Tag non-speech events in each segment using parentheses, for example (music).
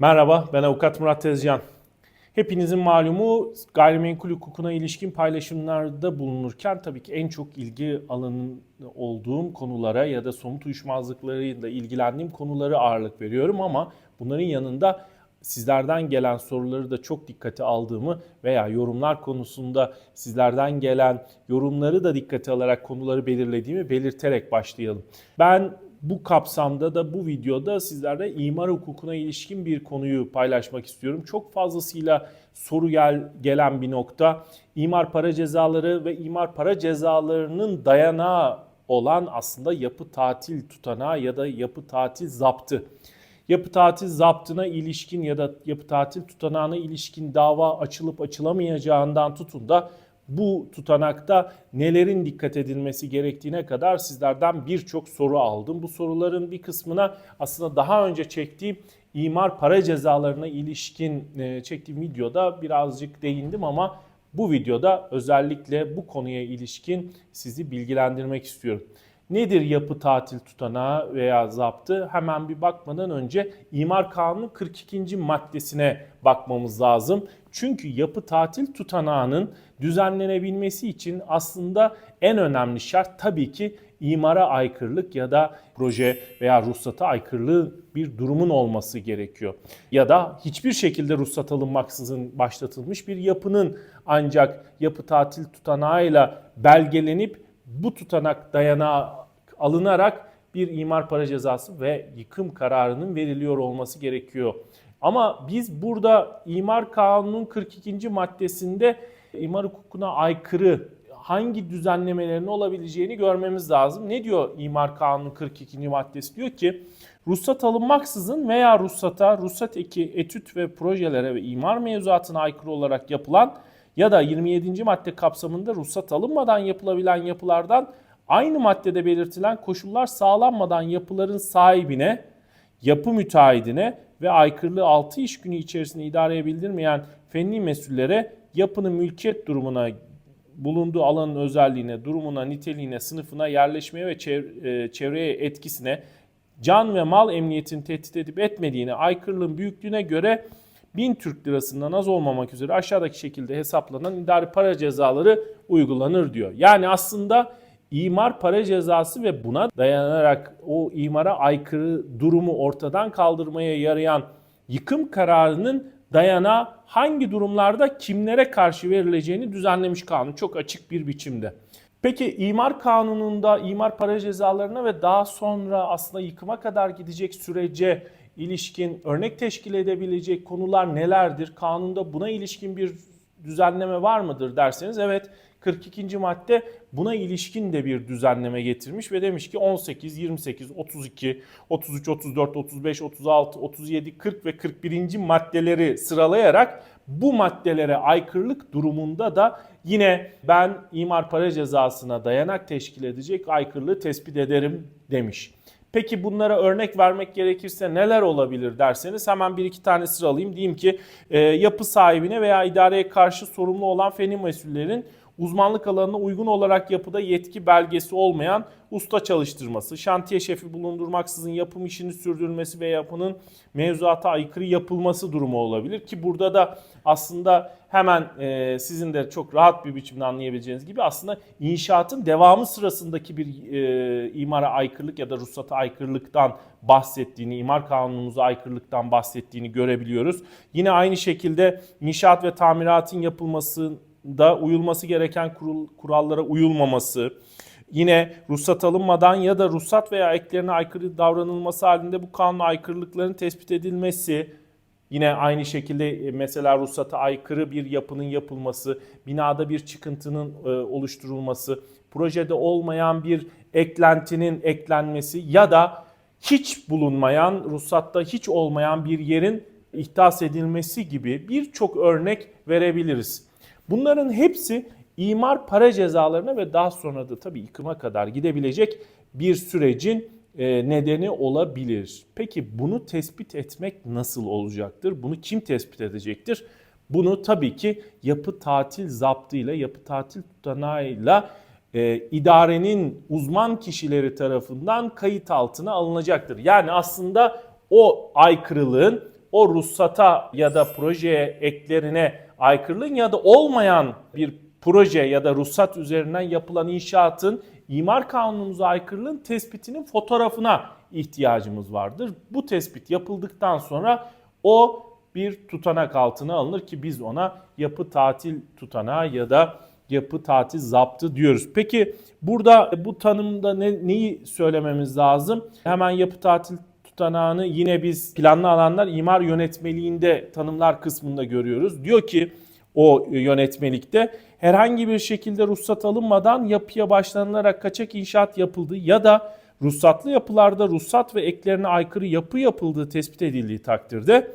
Merhaba, ben avukat Murat Tezcan. Hepinizin malumu gayrimenkul hukukuna ilişkin paylaşımlarda bulunurken tabii ki en çok ilgi alanı olduğum konulara ya da somut uyuşmazlıklarıyla ilgilendiğim konulara ağırlık veriyorum ama bunların yanında sizlerden gelen soruları da çok dikkate aldığımı veya yorumlar konusunda sizlerden gelen yorumları da dikkate alarak konuları belirlediğimi belirterek başlayalım. Ben bu kapsamda da bu videoda sizlerle imar hukukuna ilişkin bir konuyu paylaşmak istiyorum. Çok fazlasıyla soru gel, gelen bir nokta imar para cezaları ve imar para cezalarının dayanağı olan aslında yapı tatil tutanağı ya da yapı tatil zaptı. Yapı tatil zaptına ilişkin ya da yapı tatil tutanağına ilişkin dava açılıp açılamayacağından tutun da bu tutanakta nelerin dikkat edilmesi gerektiğine kadar sizlerden birçok soru aldım. Bu soruların bir kısmına aslında daha önce çektiğim imar para cezalarına ilişkin e, çektiğim videoda birazcık değindim ama bu videoda özellikle bu konuya ilişkin sizi bilgilendirmek istiyorum. Nedir yapı tatil tutanağı veya zaptı? Hemen bir bakmadan önce İmar Kanunu 42. maddesine bakmamız lazım. Çünkü yapı tatil tutanağının düzenlenebilmesi için aslında en önemli şart tabii ki imara aykırılık ya da proje veya ruhsata aykırılığı bir durumun olması gerekiyor. Ya da hiçbir şekilde ruhsat alınmaksızın başlatılmış bir yapının ancak yapı tatil tutanağıyla belgelenip bu tutanak dayanağı alınarak bir imar para cezası ve yıkım kararının veriliyor olması gerekiyor. Ama biz burada imar kanunun 42. maddesinde imar hukukuna aykırı hangi düzenlemelerin olabileceğini görmemiz lazım. Ne diyor imar kanunun 42. maddesi? Diyor ki ruhsat alınmaksızın veya ruhsata, ruhsat eki, etüt ve projelere ve imar mevzuatına aykırı olarak yapılan ya da 27. madde kapsamında ruhsat alınmadan yapılabilen yapılardan aynı maddede belirtilen koşullar sağlanmadan yapıların sahibine, yapı müteahhidine ve aykırılığı 6 iş günü içerisinde idareye bildirmeyen fenli mesullere yapının mülkiyet durumuna, bulunduğu alanın özelliğine, durumuna, niteliğine, sınıfına, yerleşmeye ve çev- çevreye etkisine, can ve mal emniyetini tehdit edip etmediğine, aykırılığın büyüklüğüne göre 1000 Türk lirasından az olmamak üzere aşağıdaki şekilde hesaplanan idari para cezaları uygulanır diyor. Yani aslında imar para cezası ve buna dayanarak o imara aykırı durumu ortadan kaldırmaya yarayan yıkım kararının dayanağı hangi durumlarda kimlere karşı verileceğini düzenlemiş kanun çok açık bir biçimde. Peki imar kanununda imar para cezalarına ve daha sonra aslında yıkıma kadar gidecek sürece ilişkin örnek teşkil edebilecek konular nelerdir? Kanunda buna ilişkin bir düzenleme var mıdır derseniz evet 42. madde buna ilişkin de bir düzenleme getirmiş ve demiş ki 18, 28, 32, 33, 34, 35, 36, 37, 40 ve 41. maddeleri sıralayarak bu maddelere aykırılık durumunda da yine ben imar para cezasına dayanak teşkil edecek aykırılığı tespit ederim demiş. Peki bunlara örnek vermek gerekirse neler olabilir derseniz hemen bir iki tane sıralayayım. Diyeyim ki e, yapı sahibine veya idareye karşı sorumlu olan feni mesullerin uzmanlık alanına uygun olarak yapıda yetki belgesi olmayan usta çalıştırması, şantiye şefi bulundurmaksızın yapım işini sürdürülmesi ve yapının mevzuata aykırı yapılması durumu olabilir. Ki burada da aslında hemen e, sizin de çok rahat bir biçimde anlayabileceğiniz gibi aslında inşaatın devamı sırasındaki bir e, imara aykırılık ya da ruhsata aykırılıktan bahsettiğini, imar kanunumuza aykırılıktan bahsettiğini görebiliyoruz. Yine aynı şekilde inşaat ve tamiratın yapılması da uyulması gereken kurallara uyulmaması, yine ruhsat alınmadan ya da ruhsat veya eklerine aykırı davranılması halinde bu kanun aykırılıkların tespit edilmesi, yine aynı şekilde mesela ruhsata aykırı bir yapının yapılması, binada bir çıkıntının e, oluşturulması, projede olmayan bir eklentinin eklenmesi ya da hiç bulunmayan, ruhsatta hiç olmayan bir yerin ihdas edilmesi gibi birçok örnek verebiliriz. Bunların hepsi imar para cezalarına ve daha sonra da tabii yıkıma kadar gidebilecek bir sürecin e, nedeni olabilir. Peki bunu tespit etmek nasıl olacaktır? Bunu kim tespit edecektir? Bunu tabii ki yapı tatil zaptıyla, yapı tatil tutanağıyla e, idarenin uzman kişileri tarafından kayıt altına alınacaktır. Yani aslında o aykırılığın o ruhsata ya da projeye eklerine aykırılığın ya da olmayan bir proje ya da ruhsat üzerinden yapılan inşaatın imar kanunumuza aykırılığın tespitinin fotoğrafına ihtiyacımız vardır. Bu tespit yapıldıktan sonra o bir tutanak altına alınır ki biz ona yapı tatil tutanağı ya da yapı tatil zaptı diyoruz. Peki burada bu tanımda ne, neyi söylememiz lazım? Hemen yapı tatil tutanağını yine biz planlı alanlar imar yönetmeliğinde tanımlar kısmında görüyoruz. Diyor ki o yönetmelikte herhangi bir şekilde ruhsat alınmadan yapıya başlanılarak kaçak inşaat yapıldığı ya da ruhsatlı yapılarda ruhsat ve eklerine aykırı yapı yapıldığı tespit edildiği takdirde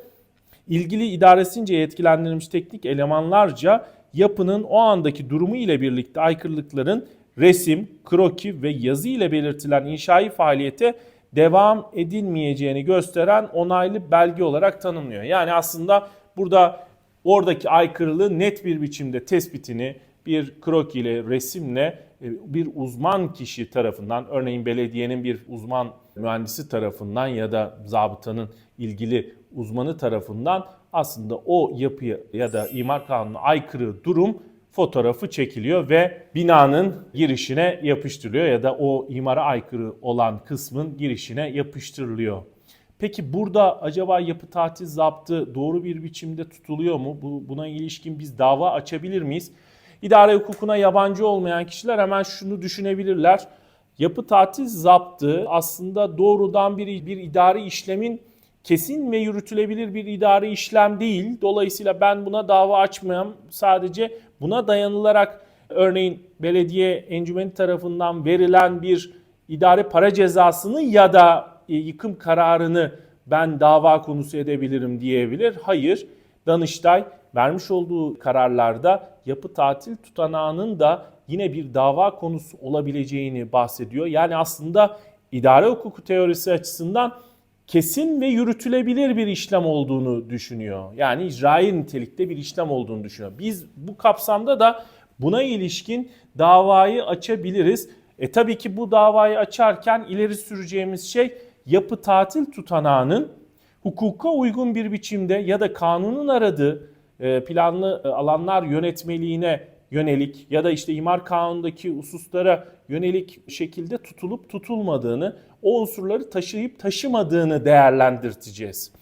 ilgili idaresince yetkilendirilmiş teknik elemanlarca yapının o andaki durumu ile birlikte aykırılıkların resim, kroki ve yazı ile belirtilen inşai faaliyete devam edilmeyeceğini gösteren onaylı belge olarak tanımlıyor. Yani aslında burada oradaki aykırılığı net bir biçimde tespitini bir kroki ile resimle e, bir uzman kişi tarafından örneğin belediyenin bir uzman mühendisi tarafından ya da zabıtanın ilgili uzmanı tarafından aslında o yapıya ya da imar kanununa aykırı durum fotoğrafı çekiliyor ve binanın girişine yapıştırılıyor ya da o imara aykırı olan kısmın girişine yapıştırılıyor. Peki burada acaba yapı tatil zaptı doğru bir biçimde tutuluyor mu? Bu, buna ilişkin biz dava açabilir miyiz? İdare hukukuna yabancı olmayan kişiler hemen şunu düşünebilirler. Yapı tatil zaptı aslında doğrudan bir, bir idari işlemin kesin ve yürütülebilir bir idari işlem değil. Dolayısıyla ben buna dava açmayam. Sadece buna dayanılarak örneğin belediye encümeni tarafından verilen bir idare para cezasını ya da e, yıkım kararını ben dava konusu edebilirim diyebilir. Hayır. Danıştay vermiş olduğu kararlarda yapı tatil tutanağının da yine bir dava konusu olabileceğini bahsediyor. Yani aslında idare hukuku teorisi açısından kesin ve yürütülebilir bir işlem olduğunu düşünüyor. Yani icraî nitelikte bir işlem olduğunu düşünüyor. Biz bu kapsamda da buna ilişkin davayı açabiliriz. E tabii ki bu davayı açarken ileri süreceğimiz şey yapı tatil tutanağının hukuka uygun bir biçimde ya da kanunun aradığı e, planlı e, alanlar yönetmeliğine yönelik ya da işte imar kanunundaki hususlara yönelik şekilde tutulup tutulmadığını, o unsurları taşıyıp taşımadığını değerlendirteceğiz.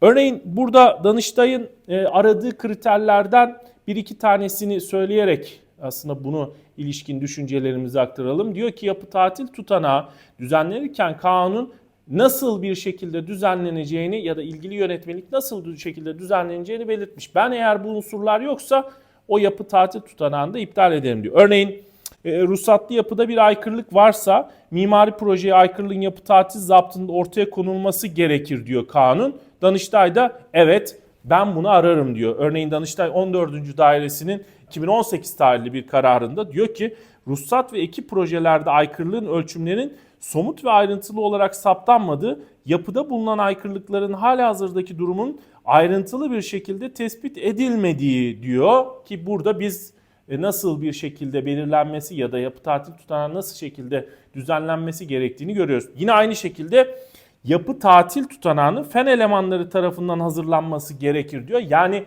Örneğin burada Danıştay'ın e, aradığı kriterlerden bir iki tanesini söyleyerek aslında bunu ilişkin düşüncelerimizi aktaralım. Diyor ki yapı tatil tutanağı düzenlenirken kanun nasıl bir şekilde düzenleneceğini ya da ilgili yönetmelik nasıl bir şekilde düzenleneceğini belirtmiş. Ben eğer bu unsurlar yoksa o yapı tatil tutanağını iptal ederim diyor. Örneğin e, ruhsatlı yapıda bir aykırılık varsa mimari projeye aykırılığın yapı tatil zaptında ortaya konulması gerekir diyor kanun. Danıştay da evet ben bunu ararım diyor. Örneğin Danıştay 14. dairesinin 2018 tarihli bir kararında diyor ki ruhsat ve ekip projelerde aykırılığın ölçümlerin somut ve ayrıntılı olarak saptanmadığı, yapıda bulunan aykırılıkların hala hazırdaki durumun ayrıntılı bir şekilde tespit edilmediği diyor ki burada biz nasıl bir şekilde belirlenmesi ya da yapı tatil tutanağı nasıl şekilde düzenlenmesi gerektiğini görüyoruz. Yine aynı şekilde yapı tatil tutanağının fen elemanları tarafından hazırlanması gerekir diyor. Yani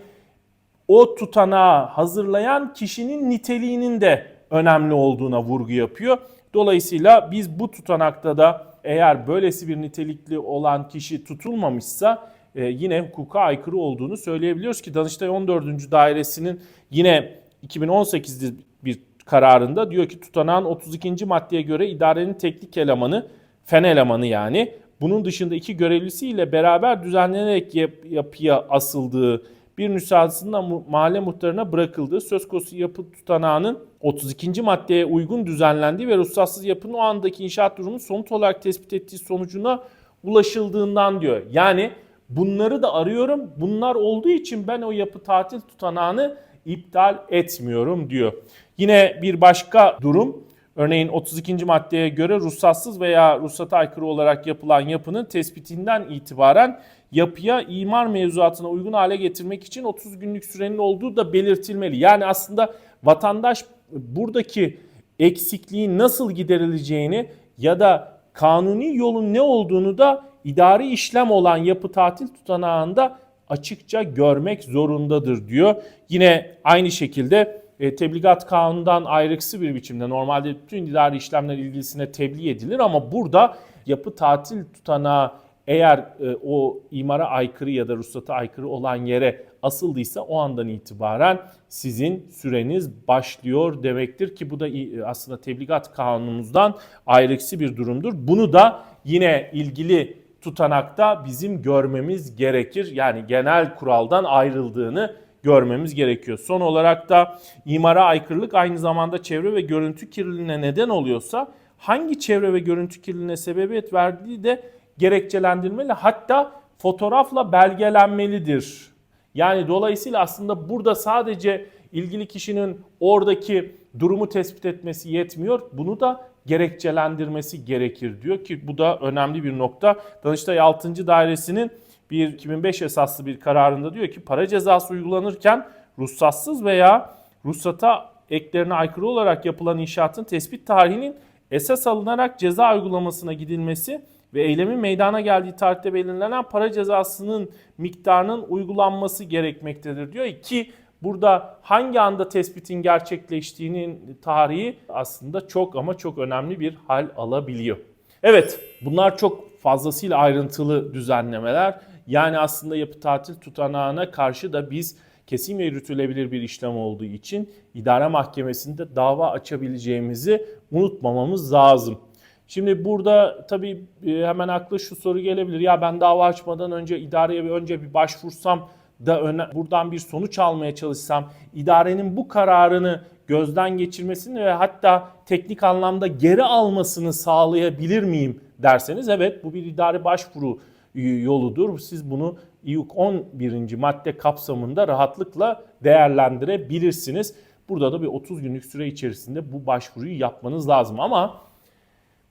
o tutanağı hazırlayan kişinin niteliğinin de önemli olduğuna vurgu yapıyor. Dolayısıyla biz bu tutanakta da eğer böylesi bir nitelikli olan kişi tutulmamışsa e, yine hukuka aykırı olduğunu söyleyebiliyoruz ki Danıştay 14. dairesinin yine 2018'de bir kararında diyor ki tutanağın 32. maddeye göre idarenin teknik elemanı, fen elemanı yani bunun dışında iki görevlisiyle beraber düzenlenerek yap, yapıya asıldığı bir nüshasının mahalle muhtarına bırakıldığı söz konusu yapı tutanağının 32. maddeye uygun düzenlendiği ve ruhsatsız yapının o andaki inşaat durumu somut olarak tespit ettiği sonucuna ulaşıldığından diyor. Yani bunları da arıyorum. Bunlar olduğu için ben o yapı tatil tutanağını iptal etmiyorum diyor. Yine bir başka durum Örneğin 32. maddeye göre ruhsatsız veya ruhsata aykırı olarak yapılan yapının tespitinden itibaren yapıya imar mevzuatına uygun hale getirmek için 30 günlük sürenin olduğu da belirtilmeli. Yani aslında vatandaş buradaki eksikliğin nasıl giderileceğini ya da kanuni yolun ne olduğunu da idari işlem olan yapı tatil tutanağında açıkça görmek zorundadır diyor. Yine aynı şekilde e, tebligat kanundan ayrıksı bir biçimde normalde bütün idari işlemler ilgisine tebliğ edilir ama burada yapı tatil tutanağı eğer e, o imara aykırı ya da ruhsata aykırı olan yere asıldıysa o andan itibaren sizin süreniz başlıyor demektir ki bu da aslında tebligat kanunumuzdan ayrıksı bir durumdur. Bunu da yine ilgili tutanakta bizim görmemiz gerekir. Yani genel kuraldan ayrıldığını görmemiz gerekiyor. Son olarak da imara aykırılık aynı zamanda çevre ve görüntü kirliliğine neden oluyorsa hangi çevre ve görüntü kirliliğine sebebiyet verdiği de gerekçelendirmeli. Hatta fotoğrafla belgelenmelidir. Yani dolayısıyla aslında burada sadece ilgili kişinin oradaki durumu tespit etmesi yetmiyor. Bunu da gerekçelendirmesi gerekir diyor ki bu da önemli bir nokta. Danıştay 6. Dairesi'nin bir 2005 esaslı bir kararında diyor ki para cezası uygulanırken ruhsatsız veya ruhsata eklerine aykırı olarak yapılan inşaatın tespit tarihinin esas alınarak ceza uygulamasına gidilmesi ve eylemin meydana geldiği tarihte belirlenen para cezasının miktarının uygulanması gerekmektedir diyor ki burada hangi anda tespitin gerçekleştiğinin tarihi aslında çok ama çok önemli bir hal alabiliyor. Evet bunlar çok fazlasıyla ayrıntılı düzenlemeler. Yani aslında yapı tatil tutanağına karşı da biz kesin ve yürütülebilir bir işlem olduğu için idare mahkemesinde dava açabileceğimizi unutmamamız lazım. Şimdi burada tabii e, hemen aklı şu soru gelebilir. Ya ben dava açmadan önce idareye bir önce bir başvursam da öne, buradan bir sonuç almaya çalışsam, idarenin bu kararını gözden geçirmesini ve hatta teknik anlamda geri almasını sağlayabilir miyim derseniz evet bu bir idari başvuru yoludur. Siz bunu İUK 11. madde kapsamında rahatlıkla değerlendirebilirsiniz. Burada da bir 30 günlük süre içerisinde bu başvuruyu yapmanız lazım ama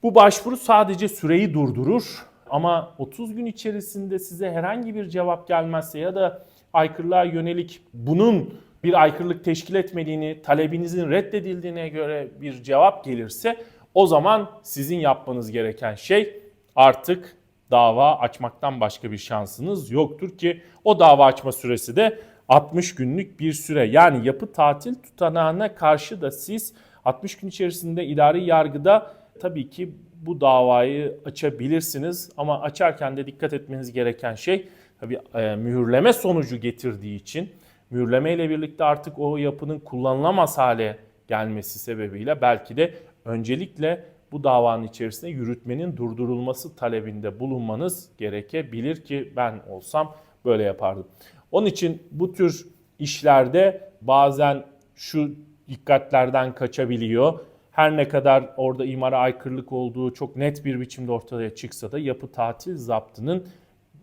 bu başvuru sadece süreyi durdurur ama 30 gün içerisinde size herhangi bir cevap gelmezse ya da aykırılığa yönelik bunun bir aykırılık teşkil etmediğini, talebinizin reddedildiğine göre bir cevap gelirse o zaman sizin yapmanız gereken şey artık dava açmaktan başka bir şansınız yoktur ki o dava açma süresi de 60 günlük bir süre. Yani yapı tatil tutanağına karşı da siz 60 gün içerisinde idari yargıda tabii ki bu davayı açabilirsiniz ama açarken de dikkat etmeniz gereken şey tabii e, mühürleme sonucu getirdiği için mühürleme ile birlikte artık o yapının kullanılamaz hale gelmesi sebebiyle belki de öncelikle bu davanın içerisinde yürütmenin durdurulması talebinde bulunmanız gerekebilir ki ben olsam böyle yapardım. Onun için bu tür işlerde bazen şu dikkatlerden kaçabiliyor. Her ne kadar orada imara aykırılık olduğu çok net bir biçimde ortaya çıksa da yapı tatil zaptının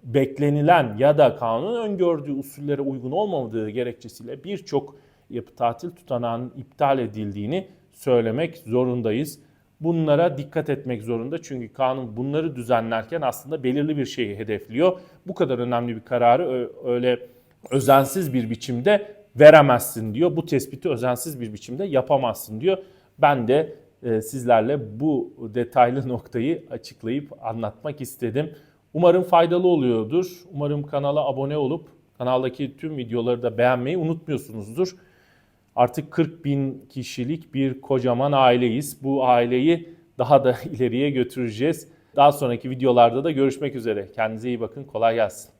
beklenilen ya da kanun öngördüğü usullere uygun olmadığı gerekçesiyle birçok yapı tatil tutanağının iptal edildiğini söylemek zorundayız. Bunlara dikkat etmek zorunda çünkü kanun bunları düzenlerken aslında belirli bir şeyi hedefliyor. Bu kadar önemli bir kararı öyle özensiz bir biçimde veremezsin diyor. Bu tespiti özensiz bir biçimde yapamazsın diyor. Ben de e, sizlerle bu detaylı (laughs) noktayı açıklayıp anlatmak istedim. Umarım faydalı oluyordur. Umarım kanala abone olup kanaldaki tüm videoları da beğenmeyi unutmuyorsunuzdur. Artık 40 bin kişilik bir kocaman aileyiz. Bu aileyi daha da (laughs) ileriye götüreceğiz. Daha sonraki videolarda da görüşmek üzere. Kendinize iyi bakın. Kolay gelsin.